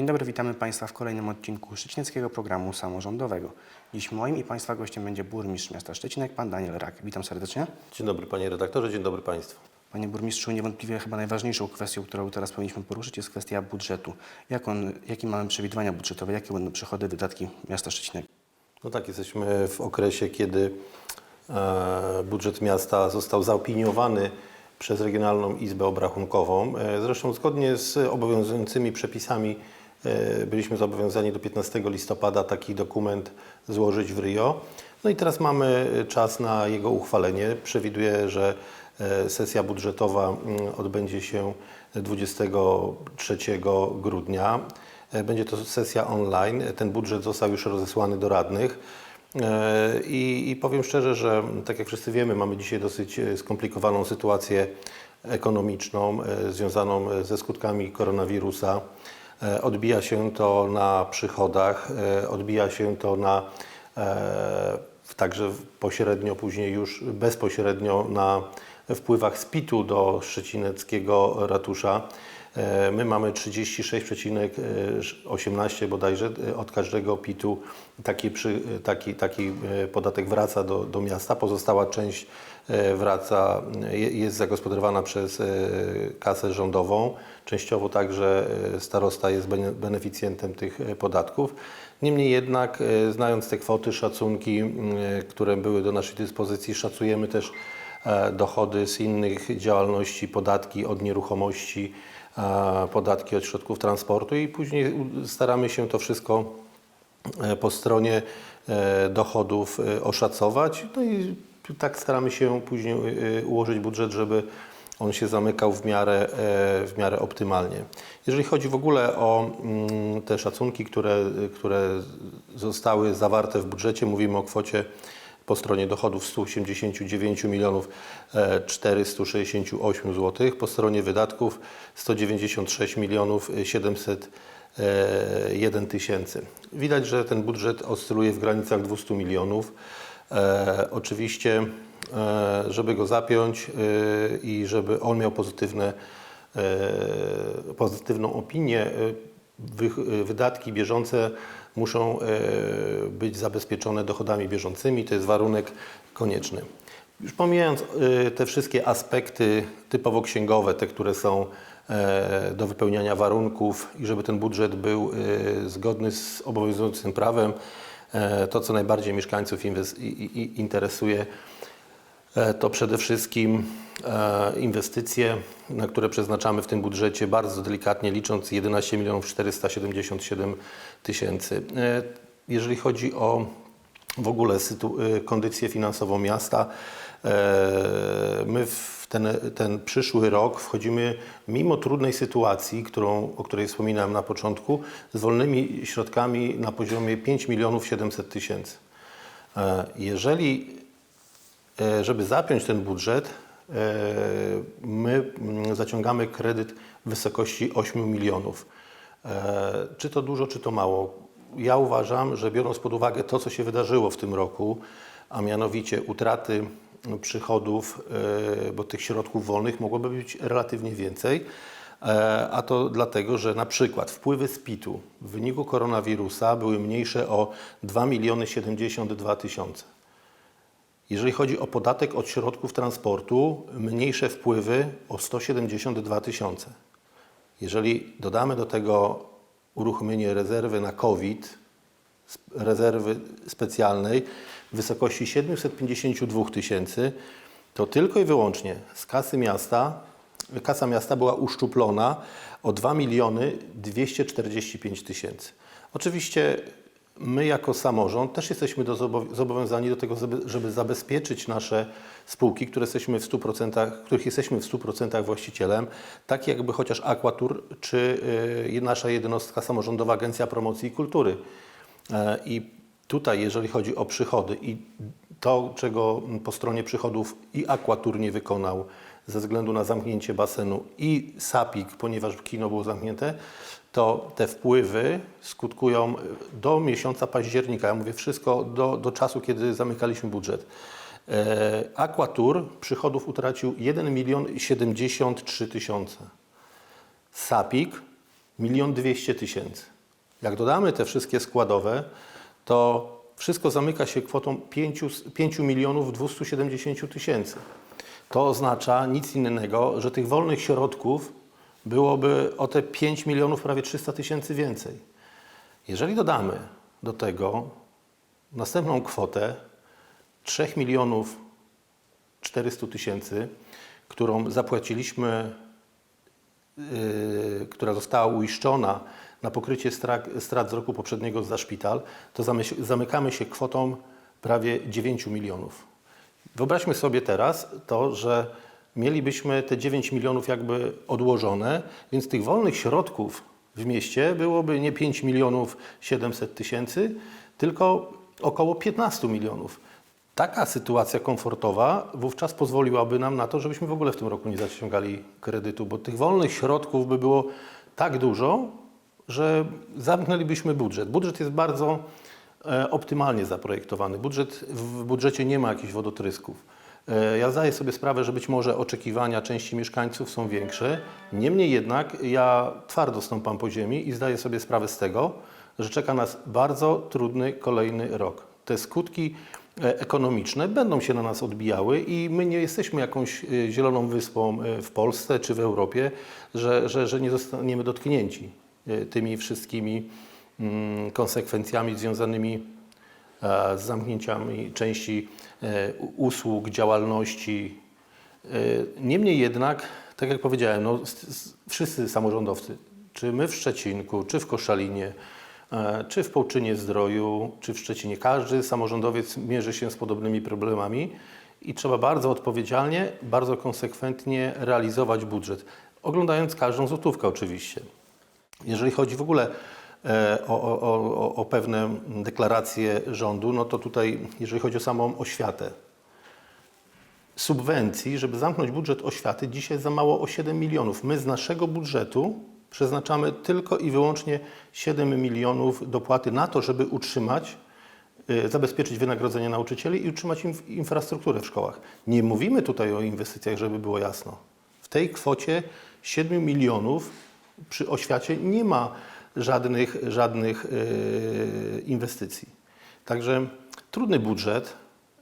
Dzień dobry, witamy Państwa w kolejnym odcinku Szczecińskiego Programu Samorządowego. Dziś moim i Państwa gościem będzie burmistrz miasta Szczecinek, pan Daniel Rak. Witam serdecznie. Dzień dobry panie redaktorze, dzień dobry państwu. Panie burmistrzu, niewątpliwie chyba najważniejszą kwestią, którą teraz powinniśmy poruszyć jest kwestia budżetu. Jak on, jakie mamy przewidywania budżetowe, jakie będą przychody, wydatki miasta Szczecinek? No tak, jesteśmy w okresie, kiedy e, budżet miasta został zaopiniowany przez Regionalną Izbę Obrachunkową. E, zresztą zgodnie z obowiązującymi przepisami byliśmy zobowiązani do 15 listopada taki dokument złożyć w Rio. No i teraz mamy czas na jego uchwalenie. Przewiduję, że e, sesja budżetowa mm, odbędzie się 23 grudnia. E, Będzie to sesja online. Ten budżet został już rozesłany do radnych. E, I, I powiem szczerze, że tak jak wszyscy wiemy, mamy dzisiaj dosyć e, skomplikowaną sytuację ekonomiczną e, związaną e, ze skutkami koronawirusa. E, Odbija się to na przychodach, e, odbija się to na e, także pośrednio, później już bezpośrednio na wpływach z PIT-u do szczecineckiego ratusza. E, My mamy 36,18 bodajże e, od każdego PIT-u taki, przy, taki, taki e, podatek wraca do, do miasta. Pozostała część e, wraca, je- jest zagospodarowana przez e, kasę rządową. Częściowo także e, starosta jest bene- beneficjentem tych e, podatków. Niemniej jednak, e, znając te kwoty, szacunki, e, które były do naszej dyspozycji, szacujemy też e, dochody z innych działalności, podatki od nieruchomości, e, podatki od środków transportu i później staramy się to wszystko e, po stronie e, dochodów e, oszacować. No i tak staramy się później e, ułożyć budżet, żeby on się zamykał w miarę, e, w miarę optymalnie. Jeżeli chodzi w ogóle o mm, te szacunki, które, które zostały zawarte w budżecie, mówimy o kwocie po stronie dochodów 189 milionów e, 468 zł, po stronie wydatków 196 milionów 701 tysięcy. Widać, że ten budżet oscyluje w granicach 200 milionów. E, oczywiście, e, żeby go zapiąć e, i żeby on miał pozytywne, e, pozytywną opinię, e, wy, wydatki bieżące muszą e, być zabezpieczone dochodami bieżącymi. To jest warunek konieczny. Już pomijając e, te wszystkie aspekty typowo księgowe, te, które są e, do wypełniania warunków i żeby ten budżet był zgodny z obowiązującym prawem, to co najbardziej mieszkańców interesuje, to przede wszystkim e, inwestycje, na które przeznaczamy w tym budżecie bardzo delikatnie licząc 11 milionów 477 tysięcy. E, Jeżeli chodzi o w ogóle e, kondycję finansową miasta, e, my w ten, ten przyszły rok wchodzimy mimo trudnej sytuacji, którą, o której wspominałem na początku, z wolnymi środkami na poziomie 5 milionów 700 tysięcy. E, Jeżeli E, żeby zapiąć ten budżet, e, my mm, zaciągamy kredyt w wysokości 8 milionów. E, Czy to dużo, czy to mało? Ja uważam, że biorąc pod uwagę to, co się wydarzyło w tym roku, a mianowicie utraty przychodów, e, bo tych środków wolnych mogłoby być relatywnie więcej, e, a to dlatego, że na przykład wpływy z PIT-u w wyniku koronawirusa były mniejsze o 2 miliony 72 tysiące. Jeżeli chodzi o podatek od środków transportu, mniejsze wpływy o 172 tysiące. Jeżeli dodamy do tego uruchomienie rezerwy na COVID, rezerwy specjalnej w wysokości 752 tysięcy, to tylko i wyłącznie z kasy miasta, kasa miasta była uszczuplona o 2 miliony 245 tysięcy. Oczywiście my jako samorząd też jesteśmy do zobow- zobowiązani do tego, żeby, żeby zabezpieczyć nasze spółki, które jesteśmy w 100%, których jesteśmy w 100% właścicielem, tak jakby chociaż Aquatur czy y, nasza jednostka samorządowa Agencja Promocji i Kultury. E, I tutaj, jeżeli chodzi o przychody i to, czego po stronie przychodów i Aquatur nie wykonał ze względu na zamknięcie basenu i Sapik, ponieważ kino było zamknięte, to te wpływy skutkują do miesiąca października. Ja mówię wszystko do, do czasu, kiedy zamykaliśmy budżet. E, Aquatur przychodów utracił 1 milion 73 tysiące. Sapik milion dwieście tysięcy. Jak dodamy te wszystkie składowe, to wszystko zamyka się kwotą 5, 5 milionów 270 tysięcy. To oznacza nic innego, że tych wolnych środków byłoby o te 5 milionów prawie 300 tysięcy więcej. Jeżeli dodamy do tego następną kwotę 3 milionów 400 tysięcy, którą zapłaciliśmy, yy, która została uiszczona na pokrycie strat, z roku poprzedniego za szpital, to zamykamy się kwotą prawie 9 milionów. Wyobraźmy sobie teraz to, że mielibyśmy te 9 milionów jakby odłożone, więc tych wolnych środków w mieście byłoby nie 5 milionów 700 tysięcy, tylko około 15 milionów. Taka sytuacja komfortowa wówczas pozwoliłaby nam na to, żebyśmy w ogóle w tym roku nie zaciągali kredytu, bo tych wolnych środków by było tak dużo, że zamknęlibyśmy budżet. Budżet jest bardzo e, optymalnie zaprojektowany. Budżet, w budżecie nie ma jakichś wodotrysków. E, Ja zdaję sobie sprawę, że być może oczekiwania części mieszkańców są większe. Niemniej jednak ja twardo stąpam po ziemi i zdaję sobie sprawę z tego, że czeka nas bardzo trudny kolejny rok. Te skutki e, ekonomiczne będą się na nas odbijały i my nie jesteśmy jakąś e, zieloną wyspą w Polsce czy w Europie, że, że, że nie zostaniemy dotknięci tymi wszystkimi mm, konsekwencjami związanymi z zamknięciami części e, usług, działalności. E, Niemniej jednak, tak jak powiedziałem, no, wszyscy samorządowcy, czy my w Szczecinku, czy w Koszalinie, e, czy w Połczynie Zdroju, czy w Szczecinie, każdy samorządowiec mierzy się z podobnymi problemami i trzeba bardzo odpowiedzialnie, bardzo konsekwentnie realizować budżet, oglądając każdą złotówkę oczywiście. Jeżeli chodzi w ogóle e, o, o, o, o pewne deklaracje rządu, no to tutaj, jeżeli chodzi o samą oświatę, subwencji, żeby zamknąć budżet oświaty, dzisiaj za mało o 7 milionów. My z naszego budżetu przeznaczamy tylko i wyłącznie 7 milionów dopłaty na to, żeby utrzymać, y, zabezpieczyć wynagrodzenie nauczycieli i utrzymać inf- infrastrukturę w szkołach. Nie mówimy tutaj o inwestycjach, żeby było jasno. W tej kwocie 7 milionów przy oświacie nie ma żadnych, żadnych y, inwestycji. Także trudny budżet.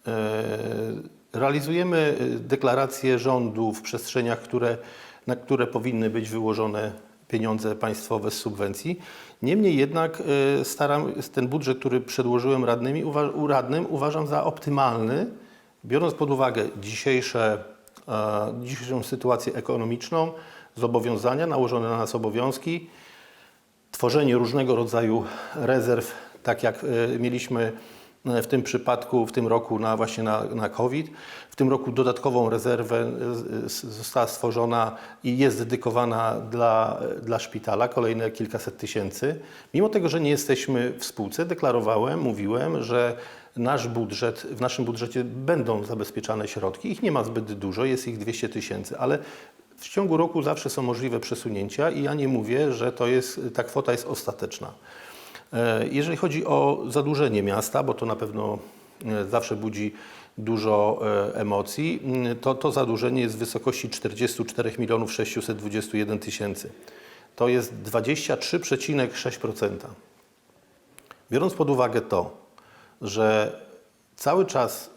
E, Realizujemy e, deklaracje rządu w przestrzeniach, które, na które powinny być wyłożone pieniądze państwowe z subwencji. Niemniej jednak e, staram, ten budżet, który przedłożyłem radnymi, uwa, u radnym, uważam za optymalny, biorąc pod uwagę dzisiejsze, e, dzisiejszą sytuację ekonomiczną, zobowiązania, nałożone na nas obowiązki, tworzenie różnego rodzaju rezerw, tak jak e, mieliśmy e, w tym przypadku, w tym roku na, właśnie na, na COVID. W tym roku dodatkową rezerwę s- została stworzona i jest dedykowana dla, dla szpitala, kolejne kilkaset tysięcy. Mimo tego, że nie jesteśmy w spółce, deklarowałem, mówiłem, że nasz budżet, w naszym budżecie będą zabezpieczane środki. Ich nie ma zbyt dużo, jest ich 200 tysięcy, ale w ciągu roku zawsze są możliwe przesunięcia i ja nie mówię, że to jest, ta kwota jest ostateczna. E, Jeżeli chodzi o zadłużenie miasta, bo to na pewno e, zawsze budzi dużo e, emocji, m, to to zadłużenie jest w wysokości 44 milionów 621 tysięcy. To jest 23,6%. Biorąc pod uwagę to, że cały czas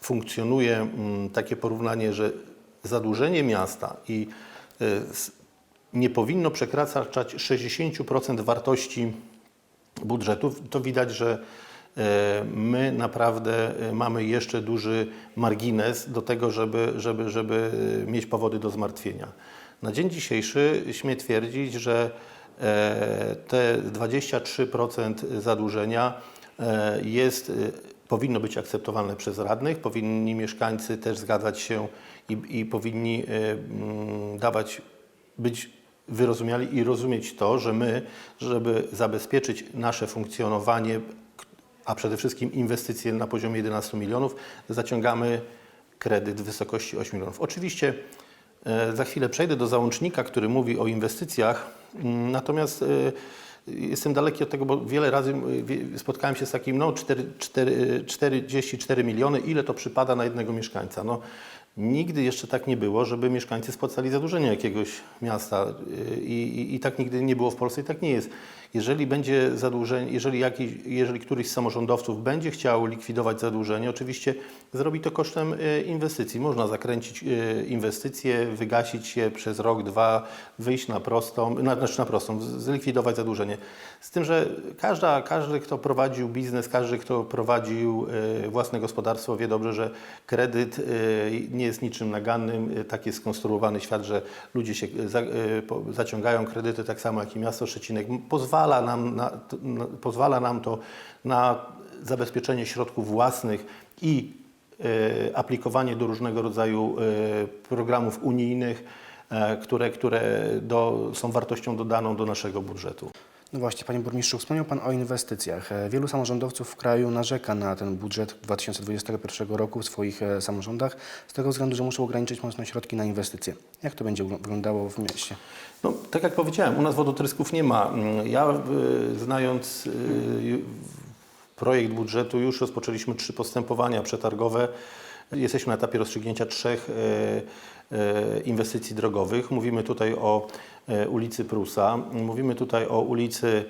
funkcjonuje mm, takie porównanie, że zadłużenie miasta i y, nie powinno przekraczać 60% wartości budżetu, to widać, że e, my naprawdę e, mamy jeszcze duży margines do tego, żeby, żeby, żeby e, mieć powody do zmartwienia. Na dzień dzisiejszy śmiem twierdzić, że te 23% zadłużenia jest, powinno być akceptowalne przez radnych, powinni mieszkańcy też zgadzać się i, i powinni mm, dawać, być wyrozumiali i rozumieć to, że my, żeby zabezpieczyć nasze funkcjonowanie, a przede wszystkim inwestycje na poziomie 11 milionów, zaciągamy kredyt w wysokości 8 milionów. Oczywiście e, za chwilę przejdę do załącznika, który mówi o inwestycjach, mm, natomiast e, jestem daleki od tego, bo wiele razy wie- spotkałem się z takim, no 4, 4, 44 miliony, ile to przypada na jednego mieszkańca. No, Nigdy jeszcze tak nie było, żeby mieszkańcy spłacali zadłużenie jakiegoś miasta i, i, i tak nigdy nie było w Polsce i tak nie jest. Jeżeli będzie zadłużenie, jeżeli, jakiś, jeżeli któryś z samorządowców będzie chciał likwidować zadłużenie, oczywiście zrobi to kosztem y, inwestycji. Można zakręcić y, inwestycje, wygasić je przez rok, dwa, wyjść na prostą, na, znaczy na prostą, zlikwidować zadłużenie. Z tym, że każda, każdy, kto prowadził biznes, każdy, kto prowadził y, własne gospodarstwo, wie dobrze, że kredyt y, nie jest niczym nagannym. Y, Tak jest skonstruowany świat, że ludzie się y, po- zaciągają kredyty, tak samo jak i miasto Szczecinek. Pozwala nam, na, na, pozwala nam to na zabezpieczenie środków własnych i aplikowanie do różnego rodzaju programów unijnych, e, które, które do, są wartością dodaną do naszego budżetu. No właśnie, Panie Burmistrzu, wspomniał Pan o inwestycjach. E, Wielu samorządowców w kraju narzeka na ten budżet 2021 roku w swoich e, samorządach z tego względu, że muszą ograniczyć mocno środki na inwestycje. Jak to będzie wyglądało w mieście? No, tak jak powiedziałem, u nas wodotrysków nie ma. Mm, Ja y, znając projekt budżetu już rozpoczęliśmy trzy postępowania przetargowe. Jesteśmy na etapie rozstrzygnięcia trzech inwestycji drogowych. Mówimy tutaj o ulicy Prusa, mówimy tutaj o ulicy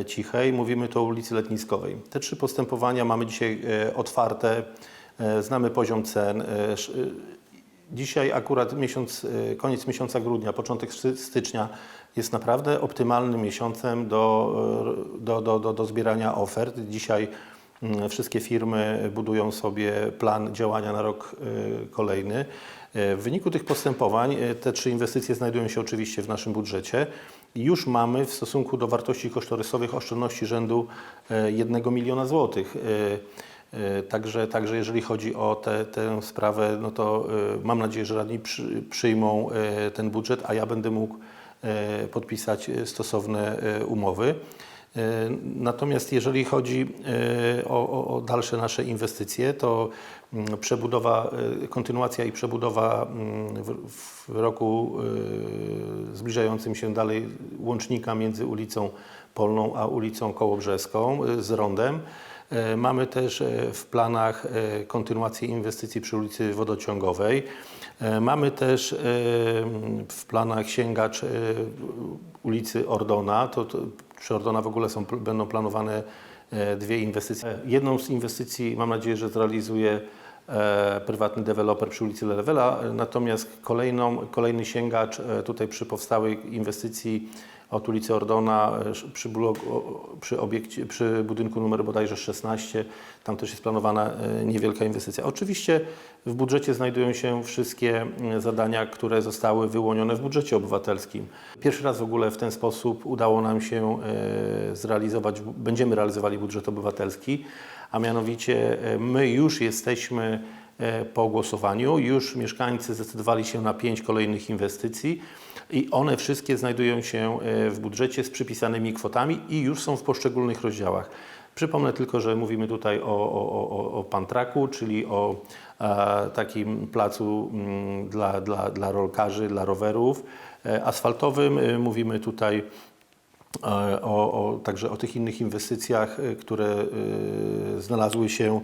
y, Cichej, mówimy tu o ulicy Letniskowej. Te trzy postępowania mamy dzisiaj y, otwarte, znamy poziom cen. Dzisiaj akurat miesiąc, koniec miesiąca grudnia, początek sty- stycznia jest naprawdę optymalnym miesiącem do, do, do, do, do zbierania ofert. Dzisiaj wszystkie firmy budują sobie plan działania na rok y, kolejny. Y, W wyniku tych postępowań y, te trzy inwestycje znajdują się oczywiście w naszym budżecie. Już mamy w stosunku do wartości kosztorysowych oszczędności rzędu 1 miliona złotych. Także, także jeżeli chodzi o tę tę sprawę, no to mam nadzieję, że radni przy, przyjmą ten budżet, a ja będę mógł podpisać stosowne umowy. E, Natomiast jeżeli chodzi e, o, o, o dalsze nasze inwestycje, to mm, przebudowa, e, kontynuacja i przebudowa mm, w, w roku zbliżającym się dalej łącznika między ulicą Polną a ulicą Kołobrzeską z rondem. Mamy też w planach kontynuację inwestycji przy ulicy Wodociągowej. Mamy też w planach sięgacz ulicy Ordona. To, to przy Ordona w ogóle są, będą planowane e, dwie inwestycje. Jedną z inwestycji mam nadzieję, że zrealizuje prywatny deweloper przy ulicy Lelewela, e, natomiast kolejną, kolejny sięgacz e, tutaj przy powstałej inwestycji od ulicy Ordona e, przy, przy, obiekcie, przy budynku numer bodajże 16, tam też jest planowana e, niewielka inwestycja. Oczywiście w budżecie znajdują się wszystkie e, zadania, które zostały wyłonione w budżecie obywatelskim. Pierwszy raz w ogóle w ten sposób udało nam się e, zrealizować, będziemy realizowali budżet obywatelski, a mianowicie e, my już jesteśmy e, po głosowaniu, już mieszkańcy zdecydowali się na pięć kolejnych inwestycji i one wszystkie znajdują się e, w budżecie z przypisanymi kwotami i już są w poszczególnych rozdziałach. Przypomnę tylko, że mówimy tutaj o, o, o, o Pantraku, czyli o e, takim placu mm, dla, dla, dla rolkarzy, dla rowerów e, asfaltowym. E, mówimy tutaj o, o, także o tych innych inwestycjach, e, które e, znalazły się e,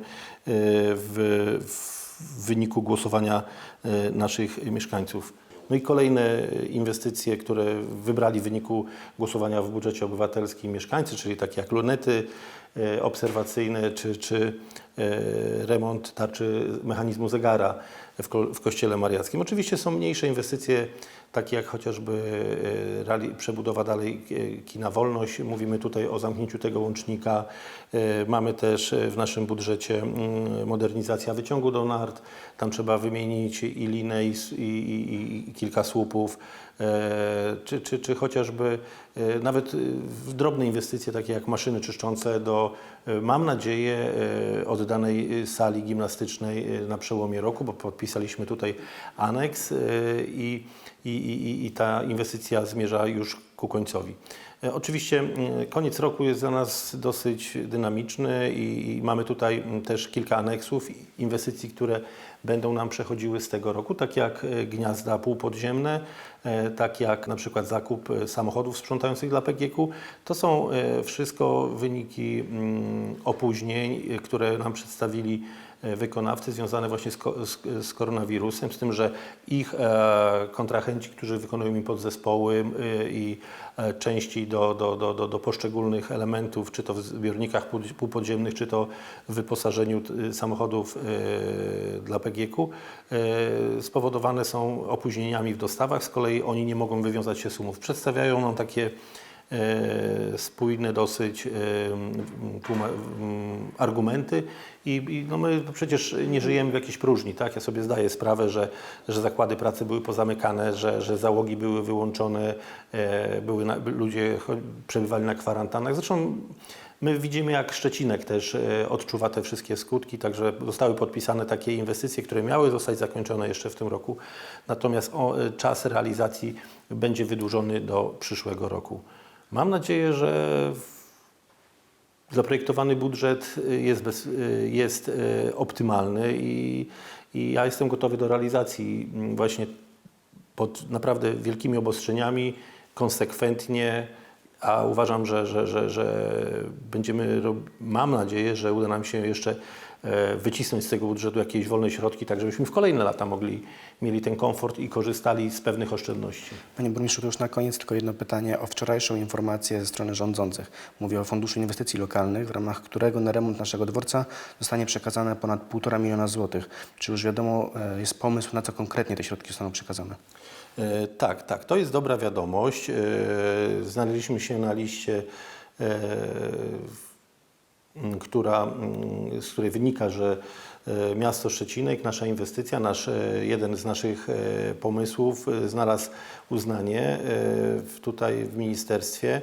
w, w wyniku głosowania e, naszych mieszkańców. No i kolejne inwestycje, które wybrali w wyniku głosowania w budżecie obywatelskim mieszkańcy, czyli takie jak lunety e, obserwacyjne czy, czy e, remont tarczy mechanizmu zegara w, ko- w Kościele Mariackim. Oczywiście są mniejsze inwestycje, takie jak chociażby e, przebudowa dalej kina Wolność. Mówimy tutaj o zamknięciu tego łącznika. Mamy też w naszym budżecie modernizacja wyciągu do nart. Tam trzeba wymienić i linę, i, i, i kilka słupów. E, Czy, czy, czy chociażby e, nawet e, w drobne inwestycje, takie jak maszyny czyszczące do, mam nadzieję, oddanej sali gimnastycznej na przełomie roku, bo podpisaliśmy tutaj aneks i, i, i, i ta inwestycja zmierza już ku końcowi. E, Oczywiście mm, koniec roku jest dla nas dosyć dynamiczny i, mamy tutaj mm, też kilka aneksów, inwestycji, które będą nam przechodziły z tego roku, tak jak e, gniazda półpodziemne, e, tak jak na przykład zakup samochodów sprzątających dla PGK-u. To są wszystko wyniki mm, opóźnień, które nam przedstawili wykonawcy związane właśnie z, z, z koronawirusem, z tym, że ich e, kontrahenci, którzy wykonują im podzespoły e, i e, części do, do, do, do, poszczególnych elementów, czy to w zbiornikach pół- półpodziemnych, czy to w wyposażeniu e, samochodów e, dla PGK-u, e, spowodowane są opóźnieniami w dostawach, z kolei oni nie mogą wywiązać się z umów. Przedstawiają nam takie e, spójne dosyć e, argumenty i, no my przecież nie żyjemy w jakiejś próżni, tak? Ja sobie zdaję sprawę, że, że zakłady pracy były pozamykane, że, że załogi były wyłączone, e, były na, ludzie przebywali na kwarantannach. Zresztą my widzimy, jak Szczecinek też e, odczuwa te wszystkie skutki, także zostały podpisane takie inwestycje, które miały zostać zakończone jeszcze w tym roku, natomiast e, czas realizacji będzie wydłużony do przyszłego roku. Mam nadzieję, że zaprojektowany budżet y, jest, bez, y, jest y, optymalny i, i ja jestem gotowy do realizacji mm, właśnie pod naprawdę wielkimi obostrzeniami, konsekwentnie, a uważam, że, że, że, że będziemy, mam nadzieję, że uda nam się jeszcze wycisnąć z tego budżetu jakieś wolne środki, tak żebyśmy w kolejne lata mogli, mieli ten komfort i korzystali z pewnych oszczędności. Panie burmistrzu, to już na koniec tylko jedno pytanie o wczorajszą informację ze strony rządzących. Mówię o Funduszu Inwestycji Lokalnych, w ramach którego na remont naszego dworca zostanie przekazane ponad 1,5 miliona złotych. Czy już wiadomo, e, jest pomysł, na co konkretnie te środki zostaną przekazane? E, Tak, tak, to jest dobra wiadomość. E, Znaleźliśmy się na liście, e, która, m, z której wynika, że e, miasto Szczecinek, nasza inwestycja, nasz, e, jeden z naszych e, pomysłów znalazł uznanie w- tutaj w ministerstwie.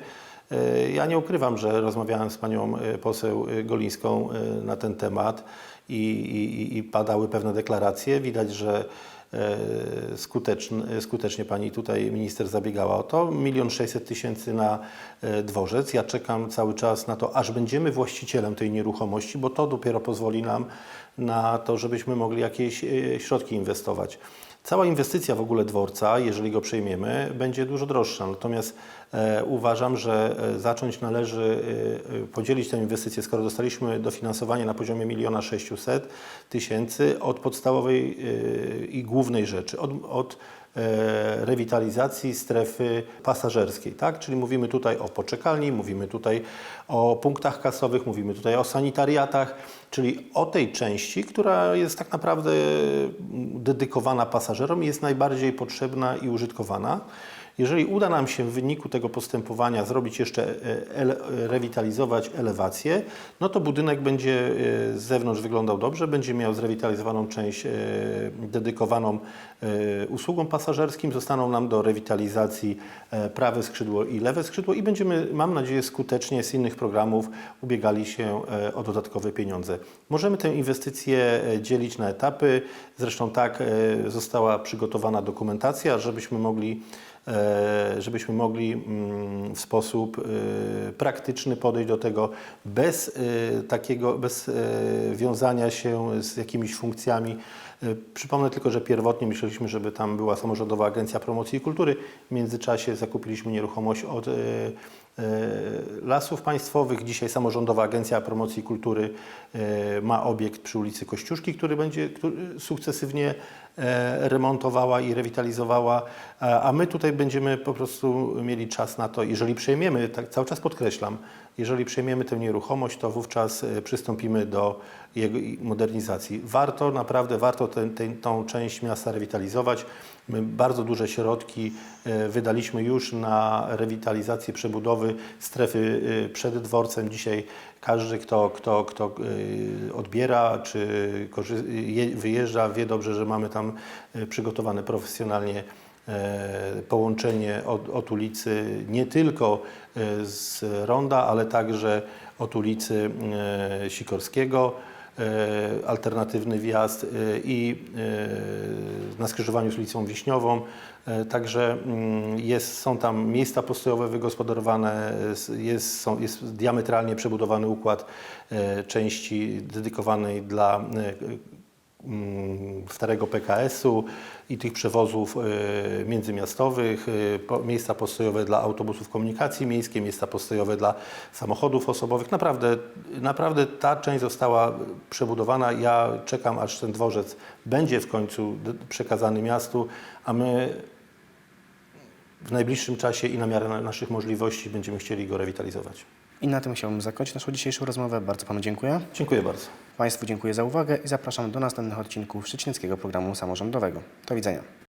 Ja nie ukrywam, że rozmawiałem z panią poseł Golińską na ten temat i, i, i padały pewne deklaracje. Widać, że e, skuteczn- skutecznie pani tutaj minister zabiegała o to. Milion sześćset tysięcy na e, dworzec. Ja czekam cały czas na to, aż będziemy właścicielem tej nieruchomości, bo to dopiero pozwoli nam na to, żebyśmy mogli jakieś e, środki inwestować. Cała inwestycja w ogóle dworca, jeżeli go przejmiemy, będzie dużo droższa. Natomiast e, uważam, że e, zacząć należy e, e, podzielić tę inwestycję, skoro dostaliśmy dofinansowanie na poziomie 1 600 tysięcy od podstawowej e, i głównej rzeczy, od, od rewitalizacji strefy pasażerskiej, tak? Czyli mówimy tutaj o poczekalni, mówimy tutaj o punktach kasowych, mówimy tutaj o sanitariatach, czyli o tej części, która jest tak naprawdę dedykowana pasażerom i jest najbardziej potrzebna i użytkowana. Jeżeli uda nam się w wyniku tego postępowania zrobić jeszcze, e, rewitalizować elewację, no to budynek będzie e, z zewnątrz wyglądał dobrze, będzie miał zrewitalizowaną część e, dedykowaną usługom pasażerskim, zostaną nam do rewitalizacji prawe skrzydło i lewe skrzydło i będziemy, mam nadzieję, skutecznie z innych programów ubiegali się o dodatkowe pieniądze. Możemy tę inwestycję dzielić na etapy, zresztą tak została przygotowana dokumentacja, żebyśmy mogli żebyśmy mogli mm, w sposób e, praktyczny podejść do tego bez e, takiego, bez e, wiązania się z jakimiś funkcjami. E, Przypomnę tylko, że pierwotnie myśleliśmy, żeby tam była samorządowa agencja promocji i kultury. W międzyczasie zakupiliśmy nieruchomość od e, e, Lasów Państwowych. Dzisiaj Samorządowa Agencja Promocji Kultury ma obiekt przy ulicy Kościuszki, który będzie który sukcesywnie e, remontowała i rewitalizowała, a my tutaj będziemy po prostu mieli czas na to, jeżeli przejmiemy, tak cały czas podkreślam, jeżeli przejmiemy tę nieruchomość, to wówczas e, przystąpimy do jego modernizacji. Warto, naprawdę warto tę tą część miasta rewitalizować. My bardzo duże środki e, wydaliśmy już na rewitalizację przebudowy strefy e, przed dworcem. Dzisiaj każdy, kto, kto, kto odbiera czy wyjeżdża, wie dobrze, że mamy tam przygotowane profesjonalnie połączenie od, od ulicy nie tylko e, z Ronda, ale także od ulicy e, Sikorskiego e, alternatywny wjazd e, i e, na skrzyżowaniu z ulicą Wiśniową. E, Także mm, jest, są tam miejsca postojowe wygospodarowane, jest, są, jest diametralnie przebudowany układ e, części dedykowanej dla e, starego PKS-u i tych przewozów e, międzymiastowych, e, miejsca postojowe dla autobusów komunikacji miejskiej, miejsca postojowe dla samochodów osobowych. Naprawdę, naprawdę ta część została przebudowana. Ja czekam, aż ten dworzec będzie w końcu przekazany miastu, a my w najbliższym czasie i na miarę na- naszych możliwości będziemy chcieli go rewitalizować. I na tym chciałbym zakończyć naszą dzisiejszą rozmowę. Bardzo Panu dziękuję. Dziękuję bardzo. Państwu dziękuję za uwagę i zapraszam do następnych odcinków Szczecińskiego Programu Samorządowego. Do widzenia.